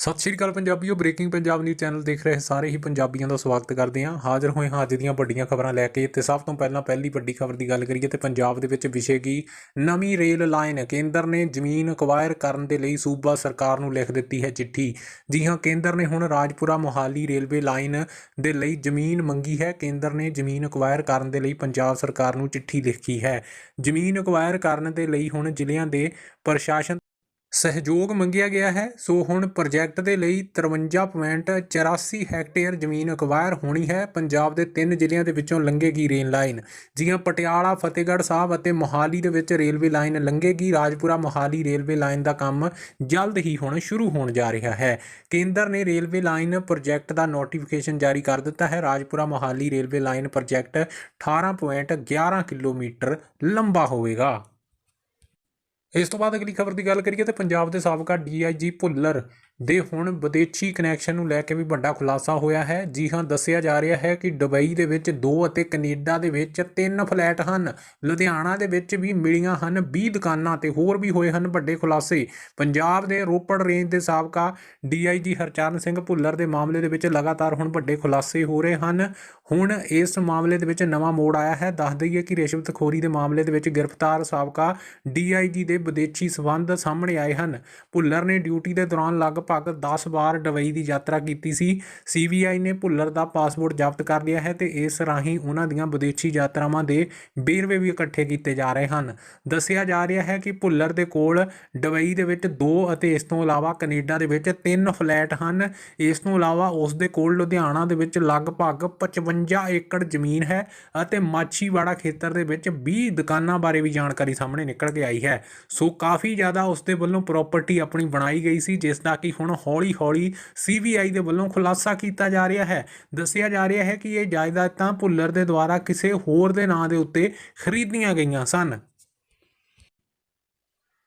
ਸਤਿ ਸ਼੍ਰੀ ਅਕਾਲ ਪੰਜਾਬੀਓ ਬ੍ਰੇਕਿੰਗ ਪੰਜਾਬ ਨਿਊਜ਼ ਚੈਨਲ ਦੇਖ ਰਹੇ ਸਾਰੇ ਹੀ ਪੰਜਾਬੀਆਂ ਦਾ ਸਵਾਗਤ ਕਰਦੇ ਹਾਂ। ਹਾਜ਼ਰ ਹੋਏ ਹਾਂ ਅੱਜ ਦੀਆਂ ਵੱਡੀਆਂ ਖਬਰਾਂ ਲੈ ਕੇ ਤੇ ਸਭ ਤੋਂ ਪਹਿਲਾਂ ਪਹਿਲੀ ਵੱਡੀ ਖਬਰ ਦੀ ਗੱਲ ਕਰੀਏ ਤੇ ਪੰਜਾਬ ਦੇ ਵਿੱਚ ਵਿਛੇਗੀ ਨਵੀਂ ਰੇਲ ਲਾਈਨ। ਕੇਂਦਰ ਨੇ ਜ਼ਮੀਨ ਅਕਵਾਇਰ ਕਰਨ ਦੇ ਲਈ ਸੂਬਾ ਸਰਕਾਰ ਨੂੰ ਲਿਖ ਦਿੱਤੀ ਹੈ ਚਿੱਠੀ। ਜੀ ਹਾਂ, ਕੇਂਦਰ ਨੇ ਹੁਣ ਰਾਜਪੁਰਾ ਮੋਹਾਲੀ ਰੇਲਵੇ ਲਾਈਨ ਦੇ ਲਈ ਜ਼ਮੀਨ ਮੰਗੀ ਹੈ। ਕੇਂਦਰ ਨੇ ਜ਼ਮੀਨ ਅਕਵਾਇਰ ਕਰਨ ਦੇ ਲਈ ਪੰਜਾਬ ਸਰਕਾਰ ਨੂੰ ਚਿੱਠੀ ਲਿਖੀ ਹੈ। ਜ਼ਮੀਨ ਅਕਵਾਇਰ ਕਰਨ ਦੇ ਲਈ ਹੁਣ ਜ਼ਿਲ੍ਹਿਆਂ ਦੇ ਪ੍ਰਸ਼ਾਸਨ ਸਹਿਯੋਗ ਮੰਗਿਆ ਗਿਆ ਹੈ। ਸੋ ਹੁਣ ਪ੍ਰੋਜੈਕਟ ਦੇ ਲਈ 53.84 ਹੈਕਟੇਅਰ ਜ਼ਮੀਨ ਅਕਵਾਇਰ ਹੋਣੀ ਹੈ। ਪੰਜਾਬ ਦੇ ਤਿੰਨ ਜ਼ਿਲ੍ਹਿਆਂ ਦੇ ਵਿੱਚੋਂ ਲੰਘੇਗੀ ਰੇਲ ਲਾਈਨ। ਜਿਹਾਂ ਪਟਿਆਲਾ, ਫਤਿਹਗੜ੍ਹ ਸਾਹਿਬ ਅਤੇ ਮੋਹਾਲੀ ਦੇ ਵਿੱਚ ਰੇਲਵੇ ਲਾਈਨ ਲੰਘੇਗੀ। ਰਾਜਪੁਰਾ, ਮੋਹਾਲੀ ਰੇਲਵੇ ਲਾਈਨ ਦਾ ਕੰਮ ਜਲਦ ਹੀ ਹੁਣ ਸ਼ੁਰੂ ਹੋਣ ਜਾ ਰਿਹਾ ਹੈ। ਕੇਂਦਰ ਨੇ ਰੇਲਵੇ ਲਾਈਨ ਪ੍ਰੋਜੈਕਟ ਦਾ ਨੋਟੀਫਿਕੇਸ਼ਨ ਜਾਰੀ ਕਰ ਦਿੱਤਾ ਹੈ। Rajpura, Mohali railway line project 18.11 kilometre ਲੰਬਾ ਹੋਵੇਗਾ। ਇਸ ਤੋਂ ਬਾਅਦ ਅਗਲੀ ਖਬਰ ਦੀ ਗੱਲ ਕਰੀਏ ਤਾਂ ਪੰਜਾਬ ਦੇ ਸਾਬਕਾ ਡੀਆਈਜੀ ਭੁੱਲਰ ਦੇ ਹੁਣ ਵਿਦੇਸ਼ੀ ਕਨੈਕਸ਼ਨ ਨੂੰ ਲੈ ਕੇ ਵੀ ਵੱਡਾ ਖੁਲਾਸਾ ਹੋਇਆ ਹੈ। ਜੀ ਹਾਂ, ਦੱਸਿਆ ਜਾ ਰਿਹਾ ਹੈ ਕਿ ਦੁਬਈ ਦੇ ਵਿੱਚ ਦੋ ਅਤੇ ਕੈਨੇਡਾ ਦੇ ਵਿੱਚ ਤਿੰਨ ਫਲੈਟ ਹਨ। ਲੁਧਿਆਣਾ ਦੇ ਵਿੱਚ ਵੀ ਮਿਲੀਆਂ ਹਨ। 20 ਦੁਕਾਨਾਂ ਤੇ ਹੋਰ ਵੀ ਹੋਏ ਹਨ ਵੱਡੇ ਖੁਲਾਸੇ। ਪੰਜਾਬ ਦੇ ਰੋਪੜ ਰੇਂਜ ਦੇ ਸਾਬਕਾ ਡੀਆਈਜੀ ਹਰਚਰਨ ਸਿੰਘ ਭੁੱਲਰ ਦੇ ਮਾਮਲੇ ਦੇ ਵਿੱਚ ਲਗਾਤਾਰ ਹੁਣ ਵੱਡੇ ਖੁਲਾਸੇ ਹੋ ਰਹੇ ਹਨ। ਹੁਣ ਇਸ ਮਾਮਲੇ ਦੇ ਵਿੱਚ ਨਵਾਂ ਮੋੜ ਆਇਆ ਹੈ। ਦੱਸ ਦਈਏ ਕਿ ਰਿਸ਼ਵਤਖੋਰੀ ਦੇ ਮਾਮਲੇ ਦੇ ਵਿੱਚ ਗ੍ਰਿਫਤਾਰ ਸਾਬਕਾ ਡੀਆਈਜੀ ਦੇ ਵਿਦੇਸ਼ੀ ਸਬੰਧ ਸਾਹਮਣੇ ਆਏ ਹਨ। ਭੁੱਲਰ ਨੇ ਡਿਊਟੀ ਦੇ ਦੌਰਾਨ ਲਗਭਗ 10 ਵਾਰ ਦੁਬਈ ਦੀ ਯਾਤਰਾ ਕੀਤੀ ਸੀ। ਸੀਬੀਆਈ ਨੇ ਭੁੱਲਰ ਦਾ ਪਾਸਪੋਰਟ ਜ਼ਬਤ ਕਰ ਲਿਆ ਹੈ ਤੇ ਇਸ ਰਾਹੀਂ ਉਹਨਾਂ ਦੀਆਂ ਵਿਦੇਸ਼ੀ ਯਾਤਰਾਵਾਂ ਦੇ ਵੇਰਵੇ ਵੀ ਇਕੱਠੇ ਕੀਤੇ ਜਾ ਰਹੇ ਹਨ। ਦੱਸਿਆ ਜਾ ਰਿਹਾ ਹੈ ਕਿ ਭੁੱਲਰ ਦੇ ਕੋਲ ਦੁਬਈ ਦੇ ਵਿੱਚ ਦੋ ਅਤੇ ਇਸ ਤੋਂ ਇਲਾਵਾ ਕੈਨੇਡਾ ਦੇ ਵਿੱਚ ਤਿੰਨ ਫਲੈਟ ਹਨ। ਇਸ ਤੋਂ ਇਲਾਵਾ ਉਸ ਦੇ ਕੋਲ ਲੁਧਿਆਣਾ ਦੇ ਵਿੱਚ ਲਗਭਗ 55 ਏਕੜ ਜ਼ਮੀਨ ਹੈ ਅਤੇ ਮਾਛੀਵਾੜਾ ਖੇਤਰ ਦੇ ਵਿੱਚ 20 ਦੁਕਾਨਾਂ ਬਾਰੇ ਵੀ ਜਾਣਕਾਰੀ ਸਾਹਮਣੇ ਨਿਕਲ ਕੇ ਆਈ ਹੈ। ਸੋ ਕਾਫੀ ਜ਼ਿਆਦਾ ਉਸ ਦੇ ਵੱਲੋਂ ਪ੍ਰਾਪਰਟੀ ਆਪਣੀ ਬਣਾਈ ਗਈ ਸੀ, ਜਿਸ ਦਾ ਕਿ ਹੁਣ ਹੌਲੀ-ਹੌਲੀ ਸੀਬੀਆਈ ਦੇ ਵੱਲੋਂ ਖੁਲਾਸਾ ਕੀਤਾ ਜਾ ਰਿਹਾ ਹੈ। ਦੱਸਿਆ ਜਾ ਰਿਹਾ ਹੈ ਕਿ ਇਹ ਜਾਇਦਾਦਾਂ ਭੁੱਲਰ ਦੇ ਦੁਆਰਾ ਕਿਸੇ ਹੋਰ ਦੇ ਨਾਂ ਦੇ ਉੱਤੇ ਖਰੀਦੀਆਂ ਗਈਆਂ ਸਨ।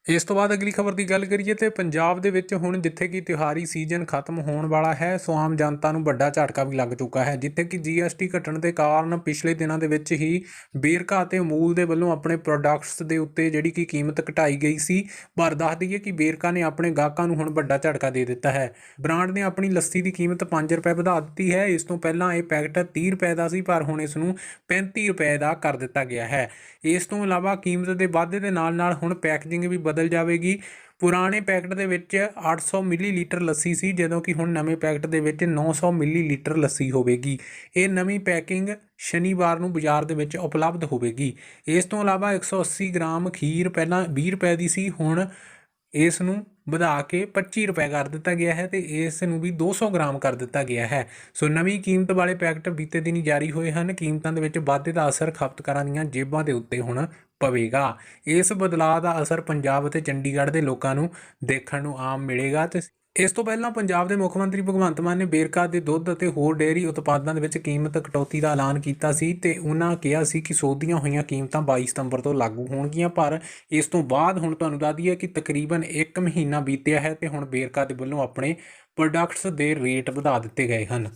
ਇਸ ਤੋਂ ਬਾਅਦ ਅਗਲੀ ਖਬਰ ਦੀ ਗੱਲ ਕਰੀਏ ਤੇ ਪੰਜਾਬ ਦੇ ਵਿੱਚ ਹੁਣ ਜਿੱਥੇ ਕਿ ਤਿਉਹਾਰੀ ਸੀਜ਼ਨ ਖਤਮ ਹੋਣ ਵਾਲਾ ਹੈ ਸੋ ਆਮ ਜਨਤਾ ਨੂੰ ਵੱਡਾ ਝਟਕਾ ਵੀ ਲੱਗ ਚੁੱਕਾ ਹੈ, ਜਿੱਥੇ ਕਿ ਜੀਐਸਟੀ ਘਟਣ ਦੇ ਕਾਰਨ ਪਿਛਲੇ ਦਿਨਾਂ ਦੇ ਵਿੱਚ ਹੀ ਬੇਰਕਾ ਅਤੇ ਅਮੂਲ ਦੇ ਵੱਲੋਂ ਆਪਣੇ ਪ੍ਰੋਡਕਟਸ ਦੇ ਉੱਤੇ ਜਿਹੜੀ ਕਿ ਕੀਮਤ ਘਟਾਈ ਗਈ ਸੀ, ਪਰ ਦੱਸ ਦਈਏ ਕਿ ਬੇਰਕਾ ਨੇ ਆਪਣੇ ਗਾਹਕਾਂ ਨੂੰ ਹੁਣ ਵੱਡਾ ਝਟਕਾ ਦੇ ਦਿੱਤਾ ਹੈ। ਬ੍ਰਾਂਡ ਨੇ ਆਪਣੀ ਲੱਸੀ ਦੀ ਕੀਮਤ 5 ਰੁਪਏ ਵਧਾ ਦਿੱਤੀ ਹੈ, ਇਸ ਤੋਂ ਪਹਿਲਾਂ ਇਹ ਪੈਕਟ 30 ਰੁਪਏ ਦਾ ਸੀ, ਪਰ ਹੁਣ ਇਸ ਨੂੰ 35 ਰੁਪਏ ਦਾ ਕਰ ਦਿੱਤਾ ਗਿਆ ਹੈ। ਇਸ ਤੋਂ ਇਲਾਵਾ ਕੀਮਤ ਦੇ ਵਾਧੇ ਦੇ ਨਾਲ ਨਾਲ ਹੁਣ ਪੈਕੇਜਿੰਗ ਵੀ ਬਦਲ ਜਾਵੇਗੀ। ਪੁਰਾਣੇ ਪੈਕਟ ਦੇ ਵਿੱਚ 800 ਮਿਲੀਲੀਟਰ ਲੱਸੀ ਸੀ, ਜਦੋਂ ਕਿ ਹੁਣ ਨਵੇਂ ਪੈਕਟ ਦੇ ਵਿੱਚ 900 ਮਿਲੀਲੀਟਰ ਲੱਸੀ ਹੋਵੇਗੀ। ਇਹ ਨਵੀਂ ਪੈਕਿੰਗ ਸ਼ਨੀਵਾਰ ਨੂੰ ਬਾਜ਼ਾਰ ਦੇ ਵਿੱਚ ਉਪਲਬਧ ਹੋਵੇਗੀ। ਇਸ ਤੋਂ ਇਲਾਵਾ 180 ਗ੍ਰਾਮ ਖੀਰ ਪਹਿਲਾਂ 20 ਰੁਪਏ ਦੀ ਸੀ, ਹੁਣ ਇਸ ਨੂੰ ਵਧਾ ਕੇ 25 ਰੁਪਏ ਕਰ ਦਿੱਤਾ ਗਿਆ ਹੈ ਤੇ ਇਸ ਨੂੰ ਵੀ 200 ਗ੍ਰਾਮ ਕਰ ਦਿੱਤਾ ਗਿਆ ਹੈ। ਸੋ ਨਵੀਂ ਕੀਮਤ ਵਾਲੇ ਪੈਕਟ ਬੀਤੇ ਦਿਨੀ ਜਾਰੀ ਹੋਏ ਹਨ। ਕੀਮਤਾਂ ਦੇ ਵਿੱਚ ਵਾਧੇ ਦਾ ਅਸਰ ਖਪਤਕਾਰਾਂ ਦੀਆਂ ਜੇਬਾਂ ਦੇ ਉੱਤੇ ਹੁਣ ਪਵੇਗਾ। ਇਸ ਬਦਲਾਅ ਦਾ ਅਸਰ ਪੰਜਾਬ ਅਤੇ ਚੰਡੀਗੜ੍ਹ ਦੇ ਲੋਕਾਂ ਨੂੰ ਦੇਖਣ ਨੂੰ ਆਮ ਮਿਲੇਗਾ ਤੇ ਇਸ ਤੋਂ ਪਹਿਲਾਂ ਪੰਜਾਬ ਦੇ ਮੁੱਖ ਮੰਤਰੀ ਭਗਵੰਤ ਮਾਨ ਨੇ ਬੇਰਕਾ ਦੇ ਦੁੱਧ ਅਤੇ ਹੋਰ ਡੇਅਰੀ ਉਤਪਾਦਾਂ ਦੇ ਵਿੱਚ ਕੀਮਤ ਕਟੌਤੀ ਦਾ ਐਲਾਨ ਕੀਤਾ ਸੀ ਤੇ ਉਹਨਾਂ ਕਿਹਾ ਸੀ ਕਿ ਸੋਧੀਆਂ ਹੋਈਆਂ ਕੀਮਤਾਂ 22 ਸਤੰਬਰ ਤੋਂ ਲਾਗੂ ਹੋਣਗੀਆਂ, ਪਰ ਇਸ ਤੋਂ ਬਾਅਦ ਹੁਣ ਤੁਹਾਨੂੰ ਦੱਸ ਦਈਏ ਕਿ ਤਕਰੀਬਨ 1 ਮਹੀਨਾ ਬੀਤਿਆ ਹੈ ਤੇ ਹੁਣ ਬੇਰਕਾ ਦੇ ਵੱਲੋਂ ਆਪਣੇ ਪ੍ਰੋਡਕਟਸ ਦੇ ਰੇਟ ਵਧਾ ਦਿੱਤੇ ਗਏ ਹਨ।